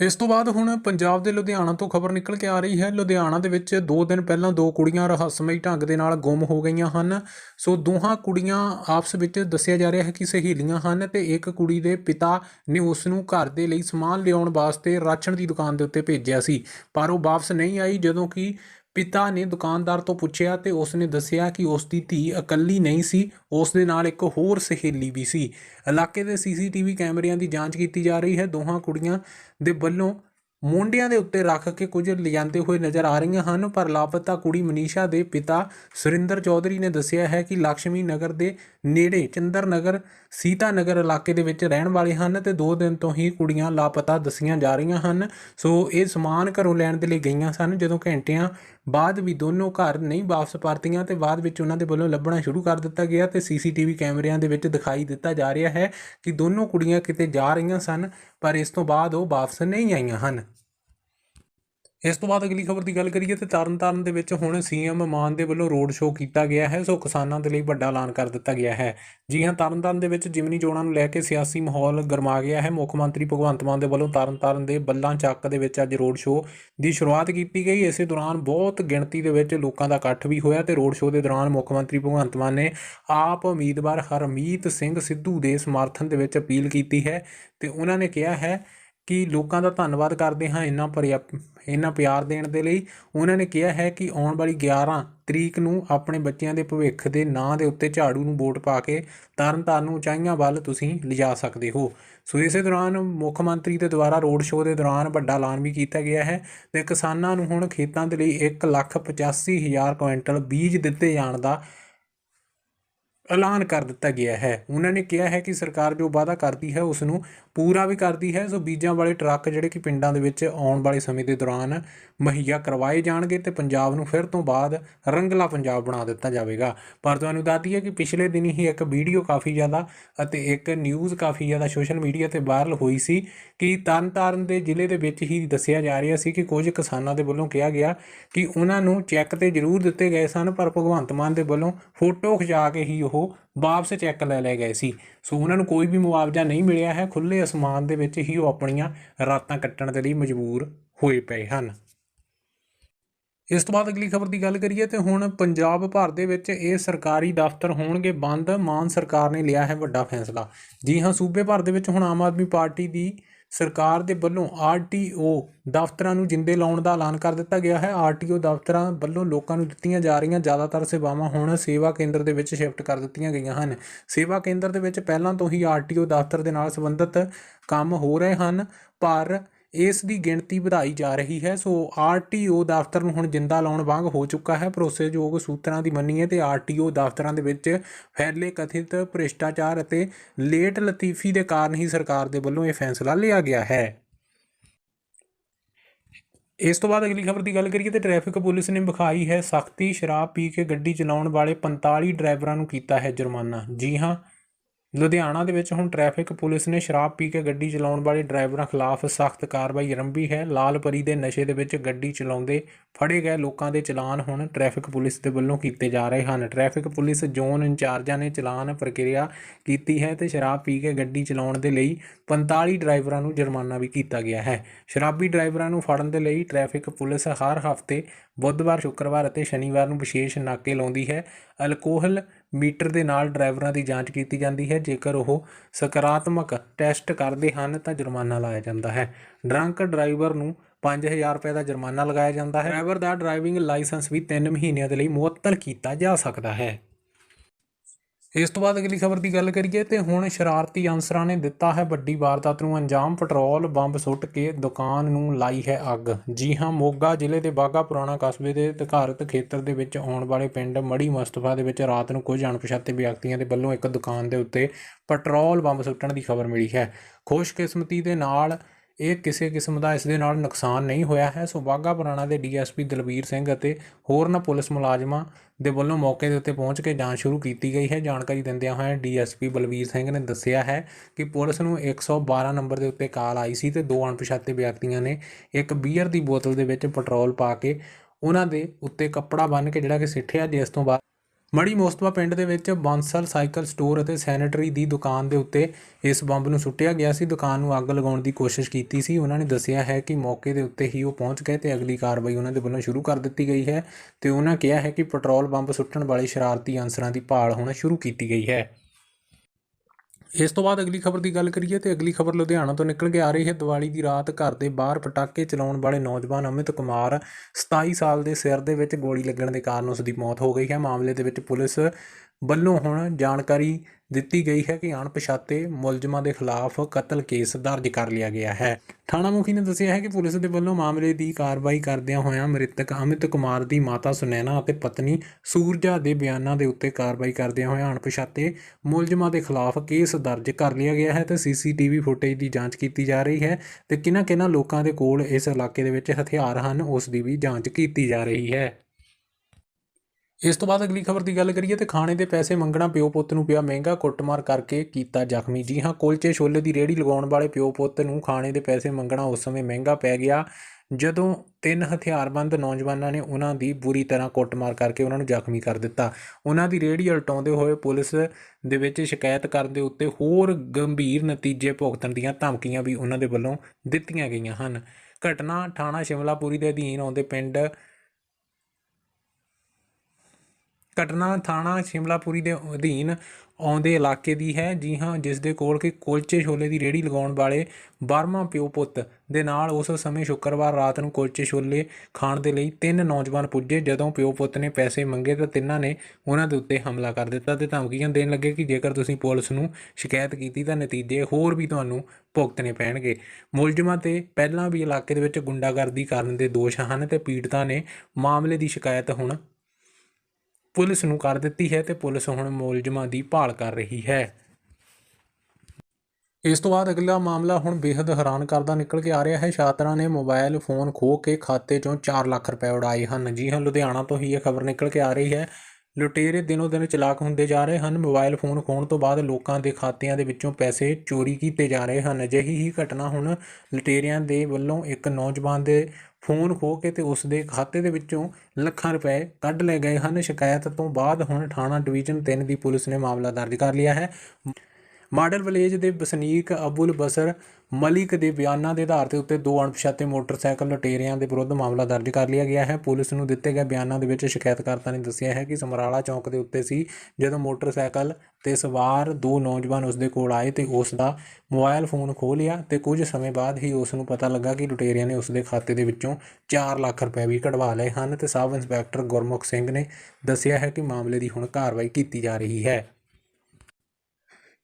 ਇਸ ਤੋਂ ਬਾਅਦ ਹੁਣ ਪੰਜਾਬ ਦੇ ਲੁਧਿਆਣਾ ਤੋਂ ਖਬਰ ਨਿਕਲ ਕੇ ਆ ਰਹੀ ਹੈ। ਲੁਧਿਆਣਾ ਦੇ ਵਿੱਚ 2 ਦਿਨ ਪਹਿਲਾਂ ਦੋ ਕੁੜੀਆਂ ਰਹੱਸਮਈ ਢੰਗ ਦੇ ਨਾਲ ਗੁੰਮ ਹੋ ਗਈਆਂ ਹਨ। ਸੋ ਦੋਹਾਂ ਕੁੜੀਆਂ ਆਪਸ ਵਿੱਚ ਦੱਸਿਆ ਜਾ ਰਿਹਾ ਹੈ ਕਿ ਸਹੇਲੀਆਂ ਹਨ ਤੇ ਇੱਕ ਕੁੜੀ ਦੇ ਪਿਤਾ ਨੇ ਉਸ ਨੂੰ ਘਰ ਦੇ ਲਈ ਸਮਾਨ ਲਿਆਉਣ ਵਾਸਤੇ ਰਾਸ਼ਨ ਦੀ ਦੁਕਾਨ ਦੇ ਉੱਤੇ ਭੇਜਿਆ ਸੀ। ਪਰ ਉਹ ਵਾਪਸ ਨਹੀਂ ਆਈ ਜਦੋਂ ਕਿ ਪਿਤਾ ਨੇ ਦੁਕਾਨਦਾਰ ਤੋਂ ਪੁੱਛਿਆ ਤੇ ਉਸ ਨੇ ਦੱਸਿਆ ਕਿ ਉਸ ਦੀ ਧੀ ਇਕੱਲੀ ਨਹੀਂ ਸੀ ਉਸ ਦੇ ਨਾਲ ਇੱਕ ਹੋਰ ਸਹੇਲੀ ਵੀ ਸੀ। ਇਲਾਕੇ ਦੇ ਸੀਸੀਟੀਵੀ ਕੈਮਰਿਆਂ ਦੀ ਜਾਂਚ ਕੀਤੀ ਜਾ ਰਹੀ ਹੈ। ਦੋਹਾਂ ਕੁੜੀਆਂ ਦੇ ਵੱਲੋਂ ਮੋਢਿਆਂ ਦੇ ਉੱਤੇ ਰੱਖ ਕੇ ਕੁਝ ਲਿਜਾਂਦੇ ਹੋਏ ਨਜ਼ਰ ਆ ਰਹੀਆਂ ਹਨ, ਪਰ ਲਾਪਤਾ ਕੁੜੀ ਮਨੀਸ਼ਾ ਦੇ ਪਿਤਾ ਸੁਰਿੰਦਰ ਚੌਧਰੀ ਨੇ ਦੱਸਿਆ ਹੈ ਕਿ ਲక్ష్ਮੀ ਨਗਰ ਦੇ ਨੇੜੇ ਚੰਦਰ ਨਗਰ ਸੀਤਾ ਨਗਰ ਇਲਾਕੇ ਦੇ ਵਿੱਚ ਰਹਿਣ ਵਾਲੇ ਹਨ ਤੇ 2 ਦਿਨ ਤੋਂ ਹੀ ਕੁੜੀਆਂ ਲਾਪਤਾ ਦੱਸੀਆਂ ਜਾ ਰਹੀਆਂ ਹਨ। ਸੋ ਇਹ ਸਮਾਨ ਘਰੋਂ ਲੈਣ ਦੇ ਲਈ ਗਈਆਂ ਸਨ। ਜਦੋਂ ਘੰਟਿਆਂ ਬਾਅਦ ਵੀ ਦੋਨੋਂ ਘਰ ਨਹੀਂ ਵਾਪਸ ਪਰਤੀਆਂ ਤੇ ਬਾਅਦ ਵਿੱਚ ਉਹਨਾਂ ਦੇ ਵੱਲੋਂ ਲੱਭਣਾ ਸ਼ੁਰੂ ਕਰ ਦਿੱਤਾ ਗਿਆ ਤੇ ਸੀਸੀਟੀਵੀ ਕੈਮਰਿਆਂ ਦੇ ਵਿੱਚ ਦਿਖਾਈ ਦਿੱਤਾ ਜਾ ਰਿਹਾ ਹੈ ਕਿ ਦੋਨੋਂ ਕੁੜੀਆਂ ਕਿਤੇ ਜਾ ਰਹੀਆਂ ਸਨ, ਪਰ ਇਸ ਤੋਂ ਬਾਅਦ ਉਹ ਵਾਪਸ ਨਹੀਂ ਆਈਆਂ ਹਨ। ਇਸ ਤੋਂ ਬਾਅਦ ਅਗਲੀ ਖਬਰ ਦੀ ਗੱਲ ਕਰੀਏ ਤੇ ਤਰਨਤਾਰਨ ਦੇ ਵਿੱਚ ਹੁਣ ਸੀਐਮ ਮਾਨ ਦੇ ਵੱਲੋਂ ਰੋਡ ਸ਼ੋਅ ਕੀਤਾ ਗਿਆ ਹੈ, ਸੋ ਕਿਸਾਨਾਂ ਦੇ ਲਈ ਵੱਡਾ ਐਲਾਨ ਕਰ ਦਿੱਤਾ ਗਿਆ ਹੈ। ਜੀ ਹਾਂ, ਤਰਨਤਾਰਨ ਦੇ ਵਿੱਚ ਜਿਮਨੀ ਚੋਣਾਂ ਨੂੰ ਲੈ ਕੇ ਸਿਆਸੀ ਮਾਹੌਲ ਗਰਮਾ ਗਿਆ ਹੈ। ਮੁੱਖ ਮੰਤਰੀ ਭਗਵੰਤ ਮਾਨ ਦੇ ਵੱਲੋਂ ਤਰਨਤਾਰਨ ਦੇ ਬੱਲਾਂ ਚੱਕ ਦੇ ਵਿੱਚ ਅੱਜ ਰੋਡ ਸ਼ੋਅ ਦੀ ਸ਼ੁਰੂਆਤ ਕੀਤੀ ਗਈ। ਇਸੇ ਦੌਰਾਨ ਬਹੁਤ ਗਿਣਤੀ ਦੇ ਵਿੱਚ ਲੋਕਾਂ ਦਾ ਇਕੱਠ ਵੀ ਹੋਇਆ ਤੇ ਰੋਡ ਸ਼ੋਅ ਦੇ ਦੌਰਾਨ ਮੁੱਖ ਮੰਤਰੀ ਭਗਵੰਤ ਮਾਨ ਨੇ ਆਪ ਉਮੀਦਵਾਰ ਹਰਮੀਤ ਸਿੰਘ ਸਿੱਧੂ ਦੇ ਸਮਰਥਨ ਦੇ ਵਿੱਚ ਅਪੀਲ ਕੀਤੀ ਹੈ ਤੇ ਉਹਨਾਂ ਨੇ ਕਿਹਾ ਹੈ ਕਿ ਲੋਕਾਂ ਦਾ ਧੰਨਵਾਦ ਕਰਦੇ ਹਾਂ ਇੰਨਾ ਭਰਿਆ ਇੰਨਾ ਪਿਆਰ ਦੇਣ ਦੇ ਲਈ। ਉਹਨਾਂ ਨੇ ਕਿਹਾ ਹੈ ਕਿ ਆਉਣ ਵਾਲੀ 11 ਤਰੀਕ ਨੂੰ ਆਪਣੇ ਬੱਚਿਆਂ ਦੇ ਭਵਿੱਖ ਦੇ ਨਾਂ ਦੇ ਉੱਤੇ ਝਾੜੂ ਨੂੰ ਵੋਟ ਪਾ ਕੇ ਤਰਨ ਤਾਰਨ ਨੂੰ ਉਚਾਈਆਂ ਵੱਲ ਤੁਸੀਂ ਲਿਜਾ ਸਕਦੇ ਹੋ। ਸੋ ਇਸੇ ਦੌਰਾਨ ਮੁੱਖ ਮੰਤਰੀ ਦੇ ਦੁਆਰਾ ਰੋਡ ਸ਼ੋਅ ਦੇ ਦੌਰਾਨ ਵੱਡਾ ਐਲਾਨ ਵੀ ਕੀਤਾ ਗਿਆ ਹੈ ਤੇ ਕਿਸਾਨਾਂ ਨੂੰ ਹੁਣ ਖੇਤਾਂ ਦੇ ਲਈ 185000 ਕੁਇੰਟਲ ਬੀਜ ਦਿੱਤੇ ਜਾਣ ਦਾ ਐਲਾਨ ਕਰ ਦਿੱਤਾ ਗਿਆ ਹੈ। ਉਹਨਾਂ ਨੇ ਕਿਹਾ ਹੈ ਕਿ ਸਰਕਾਰ ਜੋ ਵਾਅਦਾ ਕਰਦੀ ਹੈ, ਉਸ ਨੂੰ ਪੂਰਾ ਵੀ ਕਰਦੀ ਹੈ। ਸੋ ਬੀਜਾਂ ਵਾਲੇ ਟਰੱਕ ਜਿਹੜੇ ਕਿ ਪਿੰਡਾਂ ਦੇ ਵਿੱਚ ਆਉਣ ਵਾਲੇ ਸਮੇਂ ਦੇ ਦੌਰਾਨ ਮੁਹੱਈਆ ਕਰਵਾਏ ਜਾਣਗੇ ਤੇ ਪੰਜਾਬ ਨੂੰ ਫਿਰ ਤੋਂ ਬਾਅਦ ਰੰਗਲਾ ਪੰਜਾਬ ਬਣਾ ਦਿੱਤਾ ਜਾਵੇਗਾ। ਪਰ ਤੁਹਾਨੂੰ ਦੱਸਦੀ ਹੈ ਕਿ ਪਿਛਲੇ ਦਿਨੀ ਹੀ ਇੱਕ ਵੀਡੀਓ ਕਾਫੀ ਜ਼ਿਆਦਾ ਅਤੇ ਇੱਕ ਨਿਊਜ਼ ਕਾਫੀ ਜ਼ਿਆਦਾ ਸੋਸ਼ਲ ਮੀਡੀਆ ਤੇ ਵਾਇਰਲ ਹੋਈ ਸੀ ਕਿ ਤਰਨਤਾਰਨ ਦੇ ਜ਼ਿਲ੍ਹੇ ਦੇ ਵਿੱਚ ਹੀ ਦੱਸਿਆ ਜਾ ਰਿਹਾ ਸੀ ਕਿ ਕੁਝ ਕਿਸਾਨਾਂ ਦੇ ਵੱਲੋਂ ਕਿਹਾ ਗਿਆ ਕਿ ਉਹਨਾਂ ਨੂੰ ਚੈੱਕ ਤੇ ਜ਼ਰੂਰ ਦਿੱਤੇ ਗਏ ਸਨ, ਪਰ ਭਗਵੰਤ ਮਾਨ ਦੇ ਵੱਲੋਂ ਫੋਟੋ ਖਿਚਾ ਕੇ ਹੀ ਉਹ ਵਾਪਸ ਚੈੱਕ ਲੈ ਲਏ ਗਏ ਸੀ। ਸੋ ਉਹਨਾਂ ਨੂੰ ਕੋਈ ਵੀ ਮੁਆਵਜ਼ਾ ਨਹੀਂ ਮਿਲਿਆ ਹੈ। ਖੁੱਲੇ ਅਸਮਾਨ ਦੇ ਵਿੱਚ ਹੀ ਉਹ ਆਪਣੀਆਂ ਰਾਤਾਂ ਕੱਟਣ ਦੇ ਲਈ ਮਜਬੂਰ ਹੋਏ ਪਏ ਹਨ। ਇਸ ਤੋਂ ਬਾਅਦ ਅਗਲੀ ਖਬਰ ਦੀ ਗੱਲ ਕਰੀਏ ਤੇ ਹੁਣ ਪੰਜਾਬ ਭਰ ਦੇ ਵਿੱਚ ਇਹ ਸਰਕਾਰੀ ਦਫ਼ਤਰ ਹੋਣਗੇ ਬੰਦ। ਮਾਨ ਸਰਕਾਰ ਨੇ ਲਿਆ ਹੈ ਵੱਡਾ ਫੈਸਲਾ। ਜੀ ਹਾਂ, ਸੂਬੇ ਭਰ ਦੇ ਵਿੱਚ ਹੁਣ ਆਮ ਆਦਮੀ ਪਾਰਟੀ ਦੀ ਸਰਕਾਰ ਦੇ ਵੱਲੋਂ ਆਰਟੀਓ ਦਫ਼ਤਰਾਂ ਨੂੰ ਜਿੰਦੇ ਲਾਉਣ ਦਾ ਐਲਾਨ ਕਰ ਦਿੱਤਾ ਗਿਆ ਹੈ। ਆਰਟੀਓ ਦਫ਼ਤਰਾਂ ਵੱਲੋਂ ਲੋਕਾਂ ਨੂੰ ਦਿੱਤੀਆਂ ਜਾ ਰਹੀਆਂ ਜ਼ਿਆਦਾਤਰ ਸੇਵਾਵਾਂ ਹੁਣ ਸੇਵਾ ਕੇਂਦਰ ਦੇ ਵਿੱਚ ਸ਼ਿਫਟ ਕਰ ਦਿੱਤੀਆਂ ਗਈਆਂ ਹਨ। ਸੇਵਾ ਕੇਂਦਰ ਦੇ ਵਿੱਚ ਪਹਿਲਾਂ ਤੋਂ ਹੀ ਆਰਟੀਓ ਦਫ਼ਤਰ ਦੇ ਨਾਲ ਸੰਬੰਧਿਤ ਕੰਮ ਹੋ ਰਹੇ ਹਨ, ਪਰ ਇਸ ਦੀ ਗਿਣਤੀ ਵਧਾਈ ਜਾ ਰਹੀ ਹੈ। ਸੋ ਆਰਟੀਓ ਦਫ਼ਤਰ ਨੂੰ ਹੁਣ ਜਿੰਦਾ ਲਾਉਣ ਵਾਂਗ ਹੋ ਚੁੱਕਾ ਹੈ। ਭਰੋਸੇਯੋਗ ਸੂਤਰਾਂ ਦੀ ਮੰਨੀਏ ਤੇ ਆਰਟੀਓ ਦਫ਼ਤਰਾਂ ਦੇ ਵਿੱਚ ਫੈਲੇ ਕਥਿਤ ਭ੍ਰਿਸ਼ਟਾਚਾਰ ਅਤੇ ਲੇਟ ਲਤੀਫੀ ਦੇ ਕਾਰਨ ਹੀ ਸਰਕਾਰ ਦੇ ਵੱਲੋਂ ਇਹ ਫੈਸਲਾ ਲਿਆ ਗਿਆ ਹੈ। ਇਸ ਤੋਂ ਬਾਅਦ ਅਗਲੀ ਖਬਰ ਦੀ ਗੱਲ ਕਰੀਏ ਤੇ ਟ੍ਰੈਫਿਕ ਪੁਲਿਸ ਨੇ ਵਿਖਾਈ ਹੈ ਸਖਤੀ ਸ਼ਰਾਬ ਪੀ ਕੇ ਗੱਡੀ ਚਲਾਉਣ ਵਾਲੇ 45 ਡਰਾਈਵਰਾਂ ਨੂੰ ਕੀਤਾ ਹੈ ਜੁਰਮਾਨਾ। ਜੀ ਹਾਂ ਲੁਧਿਆਣਾ ਦੇ ਵਿੱਚ ਹੁਣ ਟ੍ਰੈਫਿਕ ਪੁਲਿਸ ਨੇ ਸ਼ਰਾਬ ਪੀ ਕੇ ਗੱਡੀ ਚਲਾਉਣ ਵਾਲੇ ਡਰਾਈਵਰਾਂ ਖਿਲਾਫ ਸਖਤ ਕਾਰਵਾਈ ਆਰੰਭੀ ਹੈ। ਲਾਲਪਰੀ ਦੇ ਨਸ਼ੇ ਦੇ ਵਿੱਚ ਗੱਡੀ ਚਲਾਉਂਦੇ ਫੜੇ ਗਏ ਲੋਕਾਂ ਦੇ ਚਲਾਨ ਹੁਣ ਟ੍ਰੈਫਿਕ ਪੁਲਿਸ ਦੇ ਵੱਲੋਂ ਕੀਤੇ ਜਾ ਰਹੇ ਹਨ। ਟ੍ਰੈਫਿਕ ਪੁਲਿਸ ਜ਼ੋਨ ਇੰਚਾਰਜਾਂ ਨੇ ਚਲਾਨ ਪ੍ਰਕਿਰਿਆ ਕੀਤੀ ਹੈ ਤੇ ਸ਼ਰਾਬ ਪੀ ਕੇ ਗੱਡੀ ਚਲਾਉਣ ਦੇ ਲਈ 45 ਡਰਾਈਵਰਾਂ ਨੂੰ ਜੁਰਮਾਨਾ ਵੀ ਕੀਤਾ ਗਿਆ ਹੈ। ਸ਼ਰਾਬੀ ਡਰਾਈਵਰਾਂ ਨੂੰ ਫੜਨ ਦੇ ਲਈ ਟ੍ਰੈਫਿਕ ਪੁਲਿਸ ਹਰ ਹਫ਼ਤੇ ਬੁੱਧਵਾਰ, ਸ਼ੁੱਕਰਵਾਰ ਅਤੇ ਸ਼ਨੀਵਾਰ ਨੂੰ ਵਿਸ਼ੇਸ਼ ਨਾਕੇ ਲਾਉਂਦੀ ਹੈ। ਅਲਕੋਹਲ ਮੀਟਰ ਦੇ ਨਾਲ ਡਰਾਈਵਰਾਂ ਦੀ ਜਾਂਚ ਕੀਤੀ ਜਾਂਦੀ ਹੈ। ਜੇਕਰ ਉਹ ਸਕਾਰਾਤਮਕ ਟੈਸਟ ਕਰਦੇ ਹਨ, ਤਾਂ ਜੁਰਮਾਨਾ ਲਾਇਆ ਜਾਂਦਾ ਹੈ। ਡਰੰਕ ਡਰਾਈਵਰ ਨੂੰ 5000 ਰੁਪਏ ਦਾ ਜੁਰਮਾਨਾ ਲਗਾਇਆ ਜਾਂਦਾ ਹੈ। ਡਰਾਈਵਰ ਦਾ ਡਰਾਈਵਿੰਗ ਲਾਇਸੈਂਸ ਵੀ 3 ਮਹੀਨਿਆਂ ਦੇ ਲਈ ਮੁਅੱਤਲ ਕੀਤਾ ਜਾ ਸਕਦਾ ਹੈ। ਇਸ ਤੋਂ ਬਾਅਦ ਅਗਲੀ ਖਬਰ ਦੀ ਗੱਲ ਕਰੀਏ ਤੇ ਹੁਣ ਸ਼ਰਾਰਤੀ ਅਨਸਰਾਂ ਨੇ ਦਿੱਤਾ ਹੈ ਵੱਡੀ ਵਾਰਦਾਤ ਨੂੰ ਅੰਜਾਮ, ਪੈਟਰੋਲ, ਬੰਬ ਸੁੱਟ ਕੇ ਦੁਕਾਨ ਨੂੰ ਲਾਈ ਹੈ ਅੱਗ। ਜੀ ਹਾਂ, ਮੋਗਾ ਜ਼ਿਲ੍ਹੇ ਦੇ ਬਾਗਾ ਪੁਰਾਣਾ ਕਸਬੇ ਦੇ ਅਧਿਕਾਰਤ ਖੇਤਰ ਦੇ ਵਿੱਚ ਆਉਣ ਵਾਲੇ ਪਿੰਡ ਮੜੀ ਮੁਸਤਫਾ ਦੇ ਵਿੱਚ ਰਾਤ ਨੂੰ ਕੁਝ ਅਣਪਛਾਤੇ ਵਿਅਕਤੀਆਂ ਦੇ ਵੱਲੋਂ ਇੱਕ ਦੁਕਾਨ ਦੇ ਉੱਤੇ ਪੈਟਰੋਲ, ਬੰਬ ਸੁੱਟਣ ਦੀ ਖਬਰ ਮਿਲੀ ਹੈ। ਖੁਸ਼ਕਿਸਮਤੀ ਦੇ ਨਾਲ ਇਹ ਕਿਸੇ ਕਿਸਮ ਦਾ ਇਸ ਦੇ ਨਾਲ ਨੁਕਸਾਨ ਨਹੀਂ ਹੋਇਆ ਹੈ। ਸੋ ਬਾਗਾ ਪੁਰਾਣਾ ਦੇ ਡੀਐਸਪੀ ਦਲਬੀਰ ਸਿੰਘ ਅਤੇ ਹੋਰਨਾਂ ਪੁਲਿਸ ਮੁਲਾਜ਼ਮਾਂ ਦੇ ਵੱਲੋਂ ਮੌਕੇ ਦੇ ਉੱਤੇ ਪਹੁੰਚ ਕੇ ਜਾਂਚ ਸ਼ੁਰੂ ਕੀਤੀ ਗਈ ਹੈ। ਜਾਣਕਾਰੀ ਦਿੰਦਿਆਂ ਹੋਇਆਂ ਡੀਐਸਪੀ ਬਲਵੀਰ ਸਿੰਘ ਨੇ ਦੱਸਿਆ ਹੈ ਕਿ ਪੁਲਿਸ ਨੂੰ 112 ਨੰਬਰ ਦੇ ਉੱਤੇ ਕਾਲ ਆਈ ਸੀ ਤੇ ਦੋ ਅਣਪਛਾਤੇ ਵਿਅਕਤੀਆਂ ਨੇ ਇੱਕ ਬੀਅਰ ਦੀ ਬੋਤਲ ਦੇ ਵਿੱਚ ਪੈਟਰੋਲ ਪਾ ਕੇ ਉਹਨਾਂ ਦੇ ਉੱਤੇ ਕੱਪੜਾ ਬੰਨ੍ਹ ਕੇ ਜਿਹੜਾ ਕਿ ਸਿੱਟਿਆ ਜਿਸ ਤੋਂ ਬਾਅਦ ਮੜੀ ਮੋਸਤਵਾ ਪਿੰਡ ਦੇ ਵਿੱਚ ਬਾਂਸਲ ਸਾਈਕਲ ਸਟੋਰ ਅਤੇ ਸੈਨੇਟਰੀ ਦੀ ਦੁਕਾਨ ਦੇ ਉੱਤੇ ਇਸ ਬੰਬ ਨੂੰ ਸੁੱਟਿਆ ਗਿਆ ਸੀ। ਦੁਕਾਨ ਨੂੰ ਅੱਗ ਲਗਾਉਣ ਦੀ ਕੋਸ਼ਿਸ਼ ਕੀਤੀ ਸੀ। ਉਹਨਾਂ ਨੇ ਦੱਸਿਆ ਹੈ ਕਿ ਮੌਕੇ ਦੇ ਉੱਤੇ ਹੀ ਉਹ ਪਹੁੰਚ ਗਏ ਤੇ ਅਗਲੀ ਕਾਰਵਾਈ ਉਹਨਾਂ ਦੇ ਵੱਲੋਂ ਸ਼ੁਰੂ ਕਰ ਦਿੱਤੀ ਗਈ ਹੈ ਤੇ ਉਹਨਾਂ ਕਿਹਾ ਹੈ ਕਿ ਪੈਟਰੋਲ ਬੰਬ ਸੁੱਟਣ ਵਾਲੇ ਸ਼ਰਾਰਤੀ ਅਨਸਰਾਂ ਦੀ ਭਾਲ ਹੋਣਾ ਸ਼ੁਰੂ ਕੀਤੀ ਗਈ ਹੈ। ਇਸ ਤੋਂ ਬਾਅਦ ਅਗਲੀ ਖਬਰ ਦੀ ਗੱਲ ਕਰੀਏ ਤੇ ਅਗਲੀ ਖਬਰ ਲੁਧਿਆਣਾ ਤੋਂ ਨਿਕਲ ਕੇ ਆ ਰਹੀ ਹੈ। ਦੀਵਾਲੀ ਦੀ ਰਾਤ ਘਰ ਦੇ ਬਾਹਰ ਪਟਾਕੇ ਚਲਾਉਣ ਵਾਲੇ ਨੌਜਵਾਨ ਅਮਿਤ ਕੁਮਾਰ 27 ਸਾਲ ਦੇ ਸਿਰ ਦੇ ਵਿੱਚ ਗੋਲੀ ਲੱਗਣ ਦੇ ਕਾਰਨ ਉਸ ਦੀ ਮੌਤ ਹੋ ਗਈ ਹੈ। ਮਾਮਲੇ ਦੇ ਵਿੱਚ ਪੁਲਿਸ ਵੱਲੋਂ ਹੁਣ ਜਾਣਕਾਰੀ ਦਿੱਤੀ ਗਈ ਹੈ ਕਿ ਅਣਪਛਾਤੇ ਮੁਲਜ਼ਮਾਂ ਦੇ ਖਿਲਾਫ ਕਤਲ ਕੇਸ ਦਰਜ ਕਰ ਲਿਆ ਗਿਆ ਹੈ। ਥਾਣਾ ਮੁਖੀ ਨੇ ਦੱਸਿਆ ਹੈ ਕਿ ਪੁਲਿਸ ਦੇ ਵੱਲੋਂ ਮਾਮਲੇ ਦੀ ਕਾਰਵਾਈ ਕਰਦਿਆਂ ਹੋਇਆਂ ਮ੍ਰਿਤਕ ਅਮਿਤ ਕੁਮਾਰ ਦੀ ਮਾਤਾ ਸੁਨੈਨਾ ਅਤੇ ਪਤਨੀ ਸੂਰਜਾ ਦੇ ਬਿਆਨਾਂ ਦੇ ਉੱਤੇ ਕਾਰਵਾਈ ਕਰਦਿਆਂ ਹੋਇਆਂ ਅਣਪਛਾਤੇ ਮੁਲਜ਼ਮਾਂ ਦੇ ਖਿਲਾਫ ਕੇਸ ਦਰਜ ਕਰ ਲਿਆ ਗਿਆ ਹੈ ਤੇ ਸੀਸੀਟੀਵੀ ਫੁਟੇਜ ਦੀ ਜਾਂਚ ਕੀਤੀ ਜਾ ਰਹੀ ਹੈ ਤੇ ਕਿਹਨਾਂ ਕਿਹਨਾਂ ਲੋਕਾਂ ਦੇ ਕੋਲ ਇਸ ਇਲਾਕੇ ਦੇ ਵਿੱਚ ਹਥਿਆਰ ਹਨ, ਉਸ ਦੀ ਵੀ ਜਾਂਚ ਕੀਤੀ ਜਾ ਰਹੀ ਹੈ। ਇਸ ਤੋਂ ਬਾਅਦ ਅਗਲੀ ਖਬਰ ਦੀ ਗੱਲ ਕਰੀਏ ਤੇ ਖਾਣੇ ਦੇ ਪੈਸੇ ਮੰਗਣਾ ਪਿਓ ਪੁੱਤ ਨੂੰ ਪਿਆ ਮਹਿੰਗਾ, ਕੁੱਟਮਾਰ ਕਰਕੇ ਕੀਤਾ ਜ਼ਖਮੀ। ਜੀ ਹਾਂ, ਕੁਲਚੇ ਛੋਲੇ ਦੀ ਰੇੜੀ ਲਗਾਉਣ ਵਾਲੇ ਪਿਓ ਪੁੱਤ ਨੂੰ ਖਾਣੇ ਦੇ ਪੈਸੇ ਮੰਗਣਾ ਉਸ ਸਮੇਂ ਮਹਿੰਗਾ ਪੈ ਗਿਆ, ਜਦੋਂ ਤਿੰਨ ਹਥਿਆਰਬੰਦ ਨੌਜਵਾਨਾਂ ਨੇ ਉਹਨਾਂ ਦੀ ਬੁਰੀ ਤਰ੍ਹਾਂ ਕੁੱਟਮਾਰ ਕਰਕੇ ਉਹਨਾਂ ਨੂੰ ਜ਼ਖਮੀ ਕਰ ਦਿੱਤਾ। ਉਹਨਾਂ ਦੀ ਰੇਹੜੀ ਉਲਟਾਉਂਦੇ ਹੋਏ ਪੁਲਿਸ ਦੇ ਵਿੱਚ ਸ਼ਿਕਾਇਤ ਕਰਨ ਦੇ ਉੱਤੇ ਹੋਰ ਗੰਭੀਰ ਨਤੀਜੇ ਭੁਗਤਣ ਦੀਆਂ ਧਮਕੀਆਂ ਵੀ ਉਹਨਾਂ ਦੇ ਵੱਲੋਂ ਦਿੱਤੀਆਂ ਗਈਆਂ ਹਨ। ਘਟਨਾ ਥਾਣਾ ਸ਼ਿਮਲਾਪੁਰੀ ਦੇ ਅਧੀਨ ਆਉਂਦੇ ਪਿੰਡ ਘਟਨਾ ਥਾਣਾ ਸ਼ਿਮਲਾਪੁਰੀ ਦੇ ਅਧੀਨ ਆਉਂਦੇ ਇਲਾਕੇ ਦੀ ਹੈ। ਜੀ ਹਾਂ ਜਿਸ ਦੇ ਕੋਲ ਕਿ ਕੁਲਚੇ ਛੋਲੇ ਦੀ ਰੇਹੜੀ ਲਗਾਉਣ ਵਾਲੇ ਬਰਮਾ ਪਿਓ ਪੁੱਤ ਦੇ ਨਾਲ ਉਸ ਸਮੇਂ ਸ਼ੁੱਕਰਵਾਰ ਰਾਤ ਨੂੰ ਕੁਲਚੇ ਛੋਲੇ ਖਾਣ ਦੇ ਲਈ ਤਿੰਨ ਨੌਜਵਾਨ ਪੁੱਜੇ। ਜਦੋਂ ਪਿਓ ਪੁੱਤ ਨੇ ਪੈਸੇ ਮੰਗੇ ਤਾਂ ਤਿੰਨਾਂ ਨੇ ਉਹਨਾਂ ਦੇ ਉੱਤੇ ਹਮਲਾ ਕਰ ਦਿੱਤਾ ਤੇ ਧਮਕੀਆਂ ਦੇਣ ਲੱਗੇ ਕਿ ਜੇਕਰ ਤੁਸੀਂ ਪੁਲਿਸ ਨੂੰ ਸ਼ਿਕਾਇਤ ਕੀਤੀ ਤਾਂ ਨਤੀਜੇ ਹੋਰ ਵੀ ਤੁਹਾਨੂੰ ਭੁਗਤਣੇ ਪੈਣਗੇ। ਮੁਲਜ਼ਮਾਂ ਤੇ ਪਹਿਲਾਂ ਵੀ ਇਲਾਕੇ ਦੇ ਵਿੱਚ ਗੁੰਡਾਗਰਦੀ ਕਰਨ ਦੇ ਦੋਸ਼ ਹਨ ਤੇ ਪੀੜਤਾਂ ਨੇ ਮਾਮਲੇ ਦੀ ਸ਼ਿਕਾਇਤ ਹੁਣ ਪੁਲਿਸ ਨੂੰ ਕਰ ਦਿੱਤੀ ਹੈ ਤੇ ਪੁਲਿਸ ਹੁਣ ਮੁਲਜ਼ਮਾਂ ਦੀ ਭਾਲ ਕਰ ਰਹੀ ਹੈ। ਇਸ ਤੋਂ ਬਾਅਦ ਅਗਲਾ ਮਾਮਲਾ ਹੁਣ ਬੇहद ਹੈਰਾਨ ਕਰਦਾ ਨਿਕਲ ਕੇ ਆ ਰਿਹਾ ਹੈ। ਛਾਤਰਾਂ ਨੇ ਮੋਬਾਈਲ ਫੋਨ ਖੋਹ ਕੇ ਖਾਤੇ ਚੋਂ 4 ਲੱਖ ਰੁਪਏ ਉਡਾਏ ਹਨ। ਜੀ ਹਾਂ, ਲੁਧਿਆਣਾ ਤੋਂ ਹੀ ਇਹ ਖਬਰ ਨਿਕਲ ਕੇ ਆ ਰਹੀ ਹੈ। ਲੁਟੇਰੇ ਦਿਨੋ ਦਿਨ ਚਲਾਕ ਹੁੰਦੇ ਜਾ ਰਹੇ ਹਨ। ਮੋਬਾਈਲ ਫੋਨ ਖੋਣ ਤੋਂ ਬਾਅਦ ਲੋਕਾਂ ਦੇ ਖਾਤਿਆਂ ਦੇ ਵਿੱਚੋਂ ਪੈਸੇ ਚੋਰੀ ਕੀਤੇ ਜਾ ਰਹੇ ਹਨ। ਅਜਿਹੀ ਹੀ ਘਟਨਾ ਹੁਣ ਲੁਟੇਰਿਆਂ ਦੇ ਵੱਲੋਂ ਇੱਕ ਨੌਜਵਾਨ ਦੇ ਫੋਨ ਖੋਹ ਕੇ ਤੇ ਉਸ ਦੇ ਖਾਤੇ ਦੇ ਵਿੱਚੋਂ ਲੱਖਾਂ ਰੁਪਏ ਕੱਢ ਲਏ ਗਏ ਹਨ। ਸ਼ਿਕਾਇਤ ਤੋਂ ਬਾਅਦ ਹੁਣ ਥਾਣਾ ਡਿਵੀਜ਼ਨ 3 ਦੀ ਪੁਲਿਸ ਨੇ ਮਾਮਲਾ ਦਰਜ ਕਰ ਲਿਆ ਹੈ। ਮਾਡਲ ਵਿਲੇਜ ਦੇ ਵਸਨੀਕ ਅਬੁਲ ਬਸਰ ਮਲਿਕ ਦੇ ਬਿਆਨਾਂ ਦੇ ਆਧਾਰ ਤੇ ਉੱਤੇ ਦੋ ਅਣਪਛਾਤੇ ਮੋਟਰਸਾਈਕਲ ਲੁਟੇਰਿਆਂ ਦੇ ਵਿਰੁੱਧ ਮਾਮਲਾ ਦਰਜ ਕਰ ਲਿਆ ਗਿਆ ਹੈ। ਪੁਲਿਸ ਨੂੰ ਦਿੱਤੇ ਗਏ ਬਿਆਨਾਂ ਦੇ ਵਿੱਚ ਸ਼ਿਕਾਇਤਕਰਤਾ ਨੇ ਦੱਸਿਆ ਹੈ ਕਿ ਸਮਰਾਲਾ ਚੌਂਕ ਦੇ ਉੱਤੇ ਸੀ, ਜਦੋਂ ਮੋਟਰਸਾਈਕਲ ਤੇ ਸਵਾਰ ਦੋ ਨੌਜਵਾਨ ਉਸ ਦੇ ਕੋਲ ਆਏ ਤੇ ਉਸ ਦਾ ਮੋਬਾਈਲ ਫੋਨ ਖੋਹ ਲਿਆ ਤੇ ਕੁਝ ਸਮੇਂ ਬਾਅਦ ਹੀ ਉਸ ਨੂੰ ਪਤਾ ਲੱਗਾ ਕਿ ਲੁਟੇਰਿਆਂ ਨੇ ਉਸ ਦੇ ਖਾਤੇ ਦੇ ਵਿੱਚੋਂ 4 ਲੱਖ ਰੁਪਏ ਵੀ ਕਢਵਾ ਲਏ ਹਨ ਤੇ ਸਬ ਇੰਸਪੈਕਟਰ ਗੁਰਮੁਖ ਸਿੰਘ ਨੇ ਦੱਸਿਆ ਹੈ ਕਿ ਮਾਮਲੇ ਦੀ ਹੁਣ ਕਾਰਵਾਈ ਕੀਤੀ ਜਾ ਰਹੀ ਹੈ।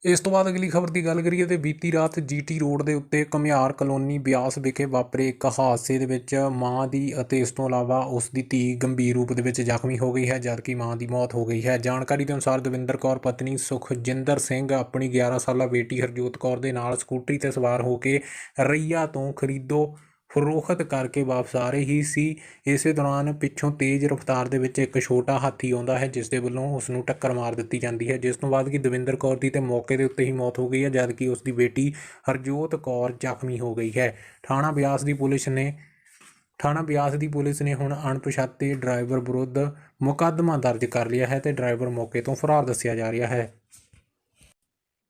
ਇਸ ਤੋਂ ਬਾਅਦ ਅਗਲੀ ਖਬਰ ਦੀ ਗੱਲ ਕਰੀਏ ਤੇ ਬੀਤੀ ਰਾਤ ਜੀਟੀ ਰੋਡ ਦੇ ਉੱਤੇ ਕਮਿਆਰ ਕਲੋਨੀ ਬਿਆਸ ਵਿਖੇ ਵਾਪਰੇ ਇੱਕ ਹਾਦਸੇ ਦੇ ਵਿੱਚ ਮਾਂ ਦੀ ਅਤੇ ਇਸ ਤੋਂ ਇਲਾਵਾ ਉਸ ਦੀ ਧੀ ਗੰਭੀਰ ਰੂਪ ਦੇ ਵਿੱਚ ਜ਼ਖਮੀ ਹੋ ਗਈ ਹੈ ਜਦਕਿ ਮਾਂ ਦੀ ਮੌਤ ਹੋ ਗਈ ਹੈ। ਜਾਣਕਾਰੀ ਦੇ ਅਨੁਸਾਰ ਦਵਿੰਦਰ ਕੌਰ, ਪਤਨੀ ਸੁਖਜਿੰਦਰ ਸਿੰਘ, ਆਪਣੀ 11 ਸਾਲਾ ਬੇਟੀ ਹਰਜੋਤ ਕੌਰ ਦੇ ਨਾਲ ਸਕੂਟਰੀ ਤੇ ਸਵਾਰ ਹੋ ਕੇ ਰਈਆ ਤੋਂ ਖਰੀਦੋ ਫਰੋਖਤ ਕਰਕੇ ਵਾਪਸ ਆ ਰਹੀ ਸੀ। ਇਸੇ ਦੌਰਾਨ ਪਿੱਛੋਂ ਤੇਜ਼ ਰਫ਼ਤਾਰ ਦੇ ਵਿੱਚ ਇੱਕ ਛੋਟਾ ਹਾਥੀ ਆਉਂਦਾ ਹੈ ਜਿਸ ਦੇ ਵੱਲੋਂ ਉਸ ਨੂੰ ਟੱਕਰ ਮਾਰ ਦਿੱਤੀ ਜਾਂਦੀ ਹੈ। ਜਿਸ ਤੋਂ ਬਾਅਦ ਕਿ ਦਵਿੰਦਰ ਕੌਰ ਦੀ ਤੇ ਮੌਕੇ ਦੇ ਉੱਤੇ ਹੀ ਮੌਤ ਹੋ ਗਈ ਹੈ ਜਦਕਿ ਉਸ ਦੀ ਬੇਟੀ ਹਰਜੋਤ ਕੌਰ ਜ਼ਖਮੀ ਹੋ ਗਈ ਹੈ। ਥਾਣਾ ਬਿਆਸ ਦੀ ਪੁਲਿਸ ਨੇ, ਥਾਣਾ ਬਿਆਸ ਦੀ ਪੁਲਿਸ ਨੇ ਹੁਣ ਅਣਪਛਾਤੇ ਡਰਾਈਵਰ ਵਿਰੁੱਧ ਮੁਕੱਦਮਾ ਦਰਜ ਕਰ ਲਿਆ ਹੈ ਤੇ ਡਰਾਈਵਰ ਮੌਕੇ ਤੋਂ ਫਰਾਰ ਦੱਸਿਆ ਜਾ ਰਿਹਾ ਹੈ।